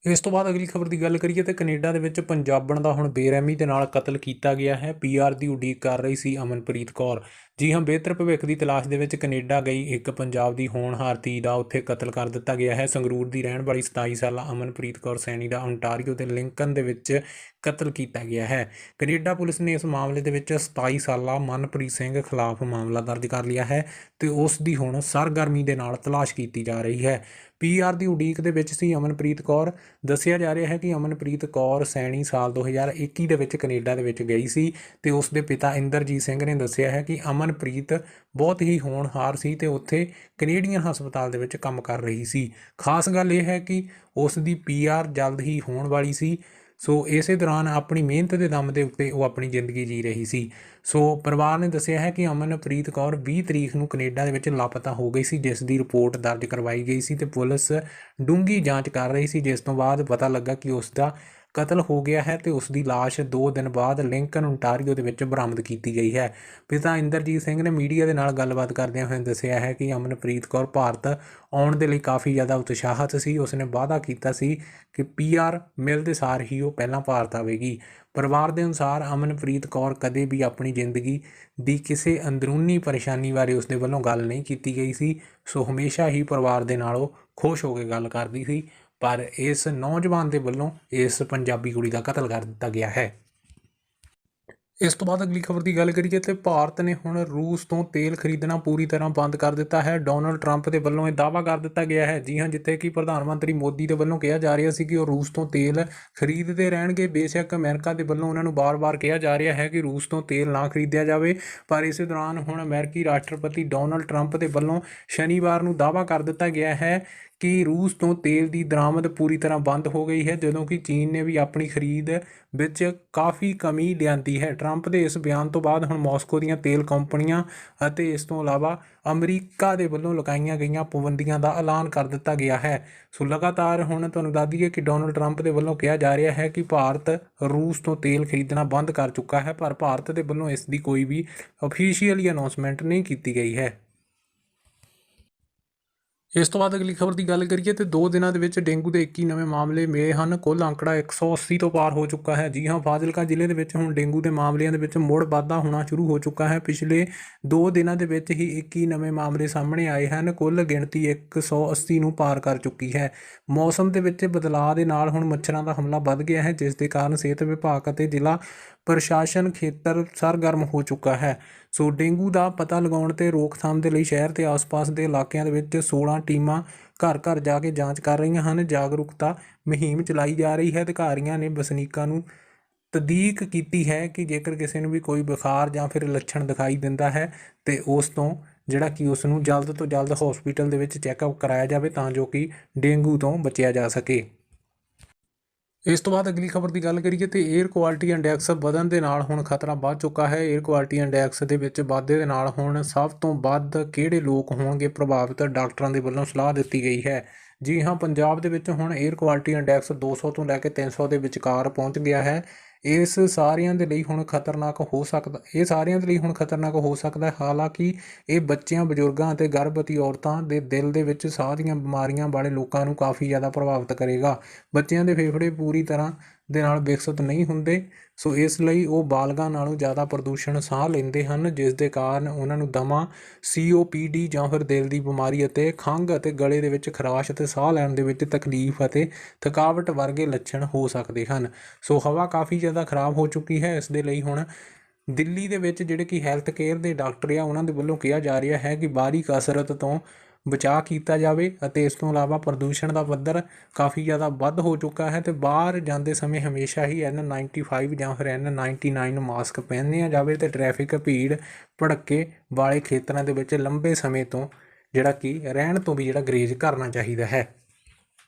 ਇਸ ਤੋਂ ਬਾਅਦ ਅਗਲੀ ਖਬਰ ਦੀ ਗੱਲ ਕਰੀਏ ਤਾਂ ਕੈਨੇਡਾ ਦੇ ਵਿੱਚ ਪੰਜਾਬਣ ਦਾ ਹੁਣ ਬੇਰਹਿਮੀ ਦੇ ਨਾਲ ਕਤਲ ਕੀਤਾ ਗਿਆ ਹੈ। ਪੀਆਰ ਦੀ ਉਡੀਕ ਕਰ ਰਹੀ ਸੀ ਅਮਨਪ੍ਰੀਤ ਕੌਰ। ਜੀ ਹਾਂ, ਬਿਹਤਰ ਭਵਿੱਖ ਦੀ ਤਲਾਸ਼ ਦੇ ਵਿੱਚ ਕੈਨੇਡਾ ਗਈ ਇੱਕ ਪੰਜਾਬ ਦੀ ਹੋਣਹਾਰ ਧੀ ਦਾ ਉੱਥੇ ਕਤਲ ਕਰ ਦਿੱਤਾ ਗਿਆ ਹੈ। ਸੰਗਰੂਰ ਦੀ ਰਹਿਣ ਵਾਲੀ 27 ਸਾਲਾ ਅਮਨਪ੍ਰੀਤ ਕੌਰ ਸੈਣੀ ਦਾ ontario ਦੇ ਲਿੰਕਨ ਦੇ ਵਿੱਚ ਕਤਲ ਕੀਤਾ ਗਿਆ ਹੈ। ਕੈਨੇਡਾ ਪੁਲਿਸ ਨੇ ਇਸ ਮਾਮਲੇ ਦੇ ਵਿੱਚ 27 ਸਾਲਾ ਮਨਪ੍ਰੀਤ ਸਿੰਘ ਖਿਲਾਫ ਮਾਮਲਾ ਦਰਜ ਕਰ ਲਿਆ ਹੈ ਤੇ ਉਸ ਦੀ ਹੁਣ ਸਰਗਰਮੀ ਦੇ ਨਾਲ ਤਲਾਸ਼ ਕੀਤੀ ਜਾ ਰਹੀ ਹੈ। ਪੀਆਰ ਦੀ ਉਡੀਕ ਦੇ ਵਿੱਚ ਸੀ ਅਮਨਪ੍ਰੀਤ ਕੌਰ। ਦੱਸਿਆ ਜਾ ਰਿਹਾ ਹੈ ਕਿ ਅਮਨਪ੍ਰੀਤ ਕੌਰ ਸੈਣੀ ਸਾਲ 2021 ਦੇ ਵਿੱਚ ਕੈਨੇਡਾ ਦੇ ਵਿੱਚ ਗਈ ਸੀ ਤੇ ਉਸ ਦੇ ਪਿਤਾ ਇੰਦਰਜੀਤ ਸਿੰਘ ਨੇ ਦੱਸਿਆ ਹੈ ਕਿ ਅਮਨਪ੍ਰੀਤ ਬਹੁਤ ਹੀ ਹੋਣਹਾਰ ਸੀ ਤੇ ਉੱਥੇ ਕੈਨੇਡੀਅਨ ਹਸਪਤਾਲ ਦੇ ਵਿੱਚ ਕੰਮ ਕਰ ਰਹੀ ਸੀ। ਖਾਸ ਗੱਲ ਇਹ ਹੈ ਕਿ ਉਸ ਦੀ ਪੀਆਰ ਜਲਦ ਹੀ ਹੋਣ ਵਾਲੀ ਸੀ। ਸੋ ਇਸੇ ਦੌਰਾਨ ਆਪਣੀ ਮਿਹਨਤ ਦੇ ਦਮ ਦੇ ਉੱਤੇ ਉਹ ਆਪਣੀ ਜ਼ਿੰਦਗੀ ਜੀ ਰਹੀ ਸੀ। ਸੋ ਪਰਿਵਾਰ ਨੇ ਦੱਸਿਆ ਹੈ ਕਿ ਅਮਨਪ੍ਰੀਤ ਕੌਰ 20 ਤਰੀਕ ਨੂੰ ਕੈਨੇਡਾ ਦੇ ਵਿੱਚ ਲਾਪਤਾ ਹੋ ਗਈ ਸੀ, ਜਿਸ ਦੀ ਰਿਪੋਰਟ ਦਰਜ ਕਰਵਾਈ ਗਈ ਸੀ ਤੇ ਪੁਲਿਸ ਡੂੰਗੀ ਜਾਂਚ ਕਰ ਰਹੀ ਸੀ, ਜਿਸ ਤੋਂ ਬਾਅਦ ਪਤਾ ਲੱਗਾ ਕਿ ਉਸ ਦਾ ਕਤਲ ਹੋ ਗਿਆ ਹੈ ਤੇ ਉਸ ਦੀ ਲਾਸ਼ 2 ਦਿਨ ਬਾਅਦ ਲਿੰਕਨ ontario ਦੇ ਵਿੱਚ ਬਰਾਮਦ ਕੀਤੀ ਗਈ ਹੈ। ਪਿਤਾ ਇੰਦਰਜੀਤ ਸਿੰਘ ਨੇ ਮੀਡੀਆ ਦੇ ਨਾਲ ਗੱਲਬਾਤ ਕਰਦਿਆਂ ਹੋਏ ਦੱਸਿਆ ਹੈ ਕਿ ਅਮਨਪ੍ਰੀਤ ਕੌਰ ਭਾਰਤ ਆਉਣ ਦੇ ਲਈ ਕਾਫੀ ਜ਼ਿਆਦਾ ਉਤਸ਼ਾਹਤ ਸੀ। ਉਸਨੇ ਵਾਅਦਾ ਕੀਤਾ ਸੀ ਕਿ ਪੀਆਰ ਮਿਲਦੇ ਸਾਰ ਹੀ ਉਹ ਪਹਿਲਾਂ ਭਾਰਤ ਆਵੇਗੀ। ਪਰਿਵਾਰ ਦੇ ਅਨੁਸਾਰ ਅਮਨਪ੍ਰੀਤ ਕੌਰ ਕਦੇ ਵੀ ਆਪਣੀ ਜ਼ਿੰਦਗੀ ਦੀ ਕਿਸੇ ਅੰਦਰੂਨੀ ਪਰੇਸ਼ਾਨੀ ਬਾਰੇ ਉਸਦੇ ਵੱਲੋਂ ਗੱਲ ਨਹੀਂ ਕੀਤੀ ਗਈ ਸੀ। ਸੋ ਹਮੇਸ਼ਾ ਹੀ ਪਰਿਵਾਰ ਦੇ ਨਾਲ ਉਹ ਖੁਸ਼ ਹੋ ਕੇ ਗੱਲ ਕਰਦੀ ਸੀ। ਪਰ ਇਸ ਨੌਜਵਾਨ ਦੇ ਵੱਲੋਂ ਇਸ ਪੰਜਾਬੀ ਕੁੜੀ ਦਾ ਕਤਲ ਕਰ ਦਿੱਤਾ ਗਿਆ ਹੈ। ਇਸ ਤੋਂ ਬਾਅਦ ਅਗਲੀ ਖਬਰ ਦੀ ਗੱਲ ਕਰੀਏ ਤੇ ਭਾਰਤ ਨੇ ਹੁਣ ਰੂਸ ਤੋਂ ਤੇਲ ਖਰੀਦਣਾ ਪੂਰੀ ਤਰ੍ਹਾਂ ਬੰਦ ਕਰ ਦਿੱਤਾ ਹੈ। ਡੋਨਲਡ ਟਰੰਪ ਦੇ ਵੱਲੋਂ ਇਹ ਦਾਅਵਾ ਕਰ ਦਿੱਤਾ ਗਿਆ ਹੈ। ਜੀ ਹਾਂ, ਜਿੱਥੇ ਕਿ ਪ੍ਰਧਾਨ ਮੰਤਰੀ ਮੋਦੀ ਦੇ ਵੱਲੋਂ ਕਿਹਾ ਜਾ ਰਿਹਾ ਸੀ ਕਿ ਉਹ ਰੂਸ ਤੋਂ ਤੇਲ ਖਰੀਦਦੇ ਰਹਿਣਗੇ। ਬੇਸ਼ੱਕ ਅਮਰੀਕਾ ਦੇ ਵੱਲੋਂ ਉਹਨਾਂ ਨੂੰ ਬਾਰ-ਬਾਰ ਕਿਹਾ ਜਾ ਰਿਹਾ ਹੈ ਕਿ ਰੂਸ ਤੋਂ ਤੇਲ ਨਾ ਖਰੀਦਿਆ ਜਾਵੇ। ਪਰ ਇਸੇ ਦੌਰਾਨ ਹੁਣ ਅਮਰੀਕੀ ਰਾਸ਼ਟਰਪਤੀ ਡੋਨਲਡ ਟਰੰਪ ਦੇ ਵੱਲੋਂ ਸ਼ਨੀਵਾਰ ਨੂੰ ਦਾਅਵਾ ਕਰ ਦਿੱਤਾ ਗਿਆ ਹੈ ਕਿ ਰੂਸ ਤੋਂ ਤੇਲ ਦੀ ਦਰਾਮਦ ਪੂਰੀ ਤਰ੍ਹਾਂ ਬੰਦ ਹੋ ਗਈ ਹੈ, ਜਦੋਂ ਕਿ ਚੀਨ ਨੇ ਵੀ ਆਪਣੀ ਖਰੀਦ ਵਿੱਚ ਕਾਫੀ ਕਮੀ ਲਿਆਂਦੀ ਹੈ। ਟਰੰਪ ਦੇ ਇਸ ਬਿਆਨ ਤੋਂ ਬਾਅਦ ਹੁਣ ਮਾਸਕੋ ਦੀਆਂ ਤੇਲ ਕੰਪਨੀਆਂ ਅਤੇ ਇਸ ਤੋਂ ਇਲਾਵਾ ਅਮਰੀਕਾ ਦੇ ਵੱਲੋਂ ਲਗਾਈਆਂ ਗਈਆਂ ਪਾਬੰਦੀਆਂ ਦਾ ਐਲਾਨ ਕਰ ਦਿੱਤਾ ਗਿਆ ਹੈ। ਸੋ ਲਗਾਤਾਰ ਹੁਣ ਤੁਹਾਨੂੰ ਦੱਸ ਦਈਏ ਕਿ ਡੋਨਲਡ ਟਰੰਪ ਦੇ ਵੱਲੋਂ ਕਿਹਾ ਜਾ ਰਿਹਾ ਹੈ ਕਿ ਭਾਰਤ ਰੂਸ ਤੋਂ ਤੇਲ ਖਰੀਦਣਾ ਬੰਦ ਕਰ ਚੁੱਕਾ ਹੈ, ਪਰ ਭਾਰਤ ਦੇ ਵੱਲੋਂ ਇਸ ਦੀ ਕੋਈ ਵੀ ਅਫੀਸ਼ੀਅਲੀ ਅਨਾਉਂਸਮੈਂਟ ਨਹੀਂ ਕੀਤੀ ਗਈ ਹੈ। ਇਸ ਤੋਂ ਬਾਅਦ ਅਗਲੀ ਖਬਰ ਦੀ ਗੱਲ ਕਰੀਏ ਤੇ 2 ਦਿਨਾਂ ਦੇ ਵਿੱਚ ਡੇਂਗੂ ਦੇ 21 ਨਵੇਂ ਮਾਮਲੇ ਮਿਲੇ ਹਨ। ਕੁੱਲ ਅੰਕੜਾ 180 ਤੋਂ ਪਾਰ ਹੋ ਚੁੱਕਾ ਹੈ। ਜੀ ਹਾਂ, ਫਾਜ਼ਿਲਕਾ ਜ਼ਿਲ੍ਹੇ ਦੇ ਵਿੱਚ ਹੁਣ ਡੇਂਗੂ ਦੇ ਮਾਮਲਿਆਂ ਦੇ ਵਿੱਚ ਮੁੜ ਵਾਧਾ ਹੋਣਾ ਸ਼ੁਰੂ ਹੋ ਚੁੱਕਾ ਹੈ। ਪਿਛਲੇ 2 ਦਿਨਾਂ ਦੇ ਵਿੱਚ ਹੀ 21 ਨਵੇਂ ਮਾਮਲੇ ਸਾਹਮਣੇ ਆਏ ਹਨ। ਕੁੱਲ ਗਿਣਤੀ 180 ਨੂੰ ਪਾਰ ਕਰ ਚੁੱਕੀ ਹੈ। ਮੌਸਮ ਦੇ ਵਿੱਚ ਬਦਲਾਅ ਦੇ ਨਾਲ ਹੁਣ ਮੱਛਰਾਂ ਦਾ ਹਮਲਾ ਵੱਧ ਗਿਆ ਹੈ, ਜਿਸ ਦੇ ਕਾਰਨ ਸਿਹਤ ਵਿਭਾਗ ਅਤੇ ਜ਼ਿਲ੍ਹਾ ਪ੍ਰਸ਼ਾਸਨ ਖੇਤਰ ਸਰਗਰਮ ਹੋ ਚੁੱਕਾ ਹੈ। ਸੋ ਡੇਂਗੂ ਦਾ ਪਤਾ ਲਗਾਉਣ ਤੇ ਰੋਕਥਾਮ ਦੇ ਲਈ ਸ਼ਹਿਰ ਤੇ ਆਸ-ਪਾਸ ਦੇ ਇਲਾਕਿਆਂ ਦੇ ਵਿੱਚ 16 ਟੀਮਾਂ ਘਰ-ਘਰ ਜਾ ਕੇ ਜਾਂਚ ਕਰ ਰਹੀਆਂ ਹਨ। ਜਾਗਰੂਕਤਾ ਮੁਹਿੰਮ ਚਲਾਈ ਜਾ ਰਹੀ ਹੈ। ਅਧਿਕਾਰੀਆਂ ਨੇ ਵਸਨੀਕਾਂ ਨੂੰ ਤਦੀਕ ਕੀਤੀ ਹੈ ਕਿ ਜੇਕਰ ਕਿਸੇ ਨੂੰ ਵੀ ਕੋਈ ਬੁਖਾਰ ਜਾਂ ਫਿਰ ਲੱਛਣ ਦਿਖਾਈ ਦਿੰਦਾ ਹੈ ਤੇ ਉਸ ਤੋਂ ਜਿਹੜਾ ਕਿ ਉਸ ਨੂੰ ਜਲਦ ਤੋਂ ਜਲਦ ਹਸਪੀਟਲ ਦੇ ਵਿੱਚ ਚੈੱਕਅਪ ਕਰਾਇਆ ਜਾਵੇ ਤਾਂ ਜੋ ਕਿ ਡੇਂਗੂ ਤੋਂ ਬਚਿਆ ਜਾ ਸਕੇ। ਇਸ ਤੋਂ ਬਾਅਦ ਅਗਲੀ ਖਬਰ ਦੀ ਗੱਲ ਕਰੀਏ ਤੇ 에ਅਰ ਕੁਆਲਿਟੀ ਇੰਡੈਕਸ ਵਧਣ ਦੇ ਨਾਲ ਹੁਣ ਖਤਰਾ ਵੱਧ ਚੁੱਕਾ ਹੈ। 에ਅਰ ਕੁਆਲਿਟੀ ਇੰਡੈਕਸ ਦੇ ਵਿੱਚ ਵਾਧੇ ਦੇ ਨਾਲ ਹੁਣ ਸਭ ਤੋਂ ਵੱਧ ਕਿਹੜੇ ਲੋਕ ਹੋਣਗੇ ਪ੍ਰਭਾਵਿਤ? ਡਾਕਟਰਾਂ ਦੇ ਵੱਲੋਂ ਸਲਾਹ ਦਿੱਤੀ ਗਈ ਹੈ। ਜੀ ਹਾਂ, ਪੰਜਾਬ ਦੇ ਵਿੱਚ ਹੁਣ 에ਅਰ ਕੁਆਲਿਟੀ ਇੰਡੈਕਸ 200 ਤੋਂ ਲੈ ਕੇ 300 ਦੇ ਵਿਚਕਾਰ ਪਹੁੰਚ ਗਿਆ ਹੈ। ਇਸ ਸਾਰਿਆਂ ਦੇ ਲਈ ਹੁਣ ਖਤਰਨਾਕ ਹੋ ਸਕਦਾ, ਇਹ ਸਾਰਿਆਂ ਦੇ ਲਈ ਹੁਣ ਖਤਰਨਾਕ ਹੋ ਸਕਦਾ ਹੈ। ਹਾਲਾਂਕਿ ਇਹ ਬੱਚਿਆਂ, ਬਜ਼ੁਰਗਾਂ ਅਤੇ ਗਰਭਵਤੀ ਔਰਤਾਂ ਦੇ ਦਿਲ ਦੇ ਵਿੱਚ ਸਾਹ ਦੀਆਂ ਬਿਮਾਰੀਆਂ ਵਾਲੇ ਲੋਕਾਂ ਨੂੰ ਕਾਫੀ ਜ਼ਿਆਦਾ ਪ੍ਰਭਾਵਿਤ ਕਰੇਗਾ। ਬੱਚਿਆਂ ਦੇ ਫੇਫੜੇ ਪੂਰੀ ਤਰ੍ਹਾਂ ਦੇ ਨਾਲ ਵਿਕਸਿਤ ਨਹੀਂ ਹੁੰਦੇ। ਸੋ ਇਸ ਲਈ ਉਹ ਬਾਲਗਾਂ ਨਾਲੋਂ ਜ਼ਿਆਦਾ ਪ੍ਰਦੂਸ਼ਣ ਸਾਹ ਲੈਂਦੇ ਹਨ, ਜਿਸ ਦੇ ਕਾਰਨ ਉਹਨਾਂ ਨੂੰ ਦਮਾ COPD ਜਾਂ ਫਿਰ ਦਿਲ ਦੀ ਬਿਮਾਰੀ ਅਤੇ ਖੰਘ ਅਤੇ ਗਲੇ ਦੇ ਵਿੱਚ ਖਰਾਸ਼ ਅਤੇ ਸਾਹ ਲੈਣ ਦੇ ਵਿੱਚ ਤਕਲੀਫ ਅਤੇ ਥਕਾਵਟ ਵਰਗੇ ਲੱਛਣ ਹੋ ਸਕਦੇ ਹਨ। ਸੋ ਹਵਾ ਕਾਫੀ ਜ਼ਿਆਦਾ ਖਰਾਬ ਹੋ ਚੁੱਕੀ ਹੈ। ਇਸ ਦੇ ਲਈ ਹੁਣ ਦਿੱਲੀ ਦੇ ਵਿੱਚ ਜਿਹੜੇ ਕਿ ਹੈਲਥ ਕੇਅਰ ਦੇ ਡਾਕਟਰ ਆ, ਉਹਨਾਂ ਦੇ ਵੱਲੋਂ ਕਿਹਾ ਜਾ ਰਿਹਾ ਹੈ ਕਿ ਬਾਹਰੀ ਕਸਰਤ ਤੋਂ ਬਚਾਅ ਕੀਤਾ ਜਾਵੇ ਅਤੇ ਇਸ ਤੋਂ ਇਲਾਵਾ ਪ੍ਰਦੂਸ਼ਣ ਦਾ ਪੱਧਰ ਕਾਫੀ ਜ਼ਿਆਦਾ ਵੱਧ ਹੋ ਚੁੱਕਾ ਹੈ ਤੇ ਬਾਹਰ ਜਾਂਦੇ ਸਮੇਂ ਹਮੇਸ਼ਾ ਹੀ N95 ਜਾਂ ਫਿਰ N99 ਮਾਸਕ ਪਹਿਨਿਆ ਜਾਵੇ ਤੇ ਟ੍ਰੈਫਿਕ ਭੀੜ ਭੜੱਕੇ ਵਾਲੇ ਖੇਤਰਾਂ ਦੇ ਵਿੱਚ ਲੰਬੇ ਸਮੇਂ ਤੋਂ ਜਿਹੜਾ ਕਿ ਰਹਿਣ ਤੋਂ ਵੀ ਜਿਹੜਾ ਗਰੇਜ ਕਰਨਾ ਚਾਹੀਦਾ ਹੈ।